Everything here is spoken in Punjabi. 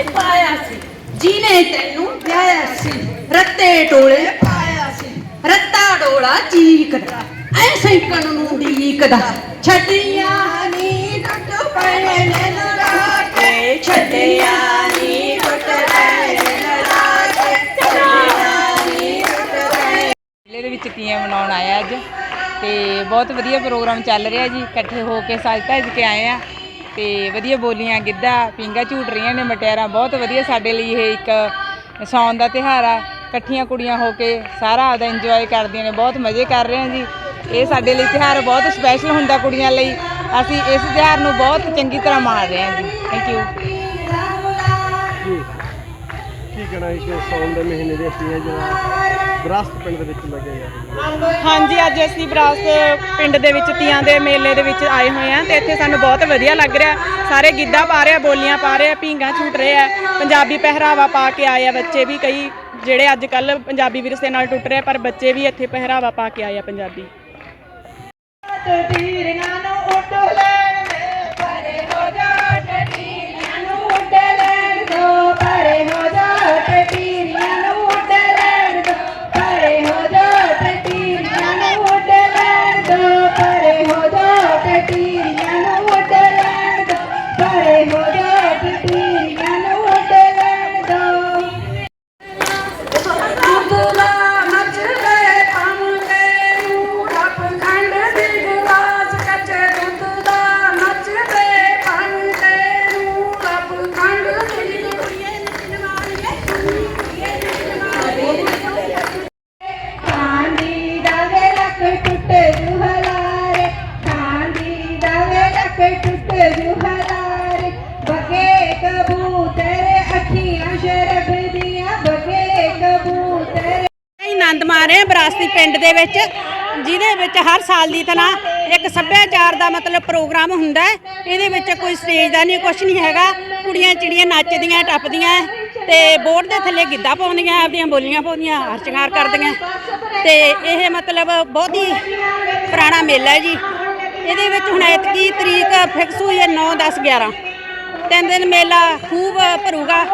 ਟੋਲੇ ਪਾਇਆ ਸੀ। ਜਿਹਨੇ ਤੈਨੂੰ ਵਿਆਹਿਆ ਸੀ, ਰੱਤੇ ਟੋਲੇ ਪਾਇਆ ਸੀ, ਰੱਤਾ ਡੋਲਾ ਚੀਕਦਾ ਐ ਸੈਂਕਣ ਨੂੰ ਡੀਕਦਾ ਛੱਡੀਆਂ ਨੀ ਟੁੱਟ ਪਏ ਨੇ ਕੇ ਛੱਡੀਆਂ ਨੀ ਟੁੱਟ ਪਏ ਨੇ ਕੇ ਛੱਡੀਆਂ ਨੀ ਟੁੱਟ ਪਏ ਮੇਲੇ ਦੇ ਵਿੱਚ ਤੀਆਂ ਮਨਾਉਣ ਆਇਆ ਅੱਜ ਤੇ ਬਹੁਤ ਵਧੀਆ ਪ੍ਰੋਗਰਾਮ ਚੱਲ ਰਿਹਾ ਜੀ। ਇਕੱਠੇ ਹੋ ਕੇ ਸੱਜ ਧੱਜ ਕੇ ਆਏ ਆ। ਤੇ ਵਧੀਆ ਬੋਲੀਆਂ, ਗਿੱਧਾ ਪਿੰਗਾ ਝੂਟ ਰਹੀਆਂ ਨੇ ਮਟਿਆਰਾਂ, ਬਹੁਤ ਵਧੀਆ ਸਾਡੇ ਲਈ ਇਹ ਇੱਕ ਸੌਣ ਦਾ ਤਿਉਹਾਰ ਆ। ਇਕੱਠੀਆਂ ਕੁੜੀਆਂ ਹੋ ਕੇ ਸਾਰਾ ਆਪਦਾ ਇੰਜੋਏ ਕਰਦੀਆਂ ਨੇ, ਬਹੁਤ ਮਜ਼ੇ ਕਰ ਰਹੇ ਹਾਂ ਜੀ। ਇਹ ਸਾਡੇ ਲਈ ਤਿਉਹਾਰ ਬਹੁਤ ਸਪੈਸ਼ਲ ਹੁੰਦਾ ਕੁੜੀਆਂ ਲਈ। ਅਸੀਂ ਇਸ ਤਿਉਹਾਰ ਨੂੰ ਬਹੁਤ ਚੰਗੀ ਤਰ੍ਹਾਂ ਮਾਣ ਰਹੇ ਹਾਂ ਜੀ। ਥੈਂਕ ਯੂ ਜੀ ਕੀ ਕਹਿਣਾ ਹੈ ਸੌਣ ਦੇ ਮਹੀਨੇ ਦੇ ਅਸੀਂ ਜਿਹੜਾ ਵਿਰਾਸਤ ਪਿੰਡ ਦੇ ਵਿੱਚ ਲੱਗਿਆ ਜਾ ਹਾਂਜੀ ਅੱਜ ਅਸੀਂ ਵਿਰਾਸਤ ਪਿੰਡ ਦੇ ਵਿੱਚ ਤੀਆਂ ਦੇ ਮੇਲੇ ਦੇ ਵਿੱਚ ਆਏ ਹੋਏ ਆ ਤੇ ਇੱਥੇ ਸਾਨੂੰ ਬਹੁਤ ਵਧੀਆ ਲੱਗ ਰਿਹਾ। ਸਾਰੇ ਗਿੱਧਾ ਪਾ ਰਹੇ ਆ ਬੋਲੀਆਂ ਪਾ ਰਹੇ ਆ ਪੀਂਘਾਂ ਝੂਟ ਰਹੇ ਆ। ਪੰਜਾਬੀ ਪਹਿਰਾਵਾ ਪਾ ਕੇ ਆਏ ਆ ਬੱਚੇ ਵੀ ਕਈ ਜਿਹੜੇ ਅੱਜ ਕੱਲ ਪੰਜਾਬੀ ਵਿਰਸੇ ਨਾਲ ਟੁੱਟ ਰਹੇ ਆ, ਪਰ ਬੱਚੇ ਵੀ ਇੱਥੇ ਪਹਿਰਾਵਾ ਪਾ ਕੇ ਆਏ ਆ ਪੰਜਾਬੀ। ਤੀਰਾਂ ਨੂੰ ਉੱਡ ਲੈਣ ਆਨੰਦ ਮਾਣ ਰਹੇ ਹਾਂ ਵਿਰਾਸਤੀ ਪਿੰਡ ਦੇ ਵਿੱਚ, ਜਿਹਦੇ ਵਿੱਚ ਹਰ ਸਾਲ ਦੀ ਤਰ੍ਹਾਂ ਇੱਕ ਸੱਭਿਆਚਾਰ ਦਾ ਮਤਲਬ ਪ੍ਰੋਗਰਾਮ ਹੁੰਦਾ ਹੈ। ਇਹਦੇ ਵਿੱਚ ਕੋਈ ਸਟੇਜ ਦਾ ਨਹੀਂ ਕੁਝ ਨਹੀਂ ਹੈਗਾ। ਕੁੜੀਆਂ ਚਿੜੀਆਂ ਨੱਚਦੀਆਂ, ਟੱਪਦੀਆਂ, ਤੇ ਬੋਰਡ ਦੇ ਥੱਲੇ ਗਿੱਧਾ ਪਾਉਂਦੀਆਂ, ਆਪਦੀਆਂ ਬੋਲੀਆਂ ਪਾਉਂਦੀਆਂ ਹਰ ਸ਼ਿੰਗਾਰ ਕਰਦੀਆਂ। ਤੇ ਇਹ ਮਤਲਬ ਬਹੁਤ ਹੀ ਪੁਰਾਣਾ ਮੇਲਾ ਹੈ ਜੀ। ਇਹਦੇ ਵਿੱਚ ਹੁਣ ਐਤਕੀ ਤਰੀਕ ਫਿਕਸ ਹੋਈ ਹੈ 9 10 11 ਤਿੰਨ ਦਿਨ ਮੇਲਾ ਖੂਬ ਭਰੂਗਾ।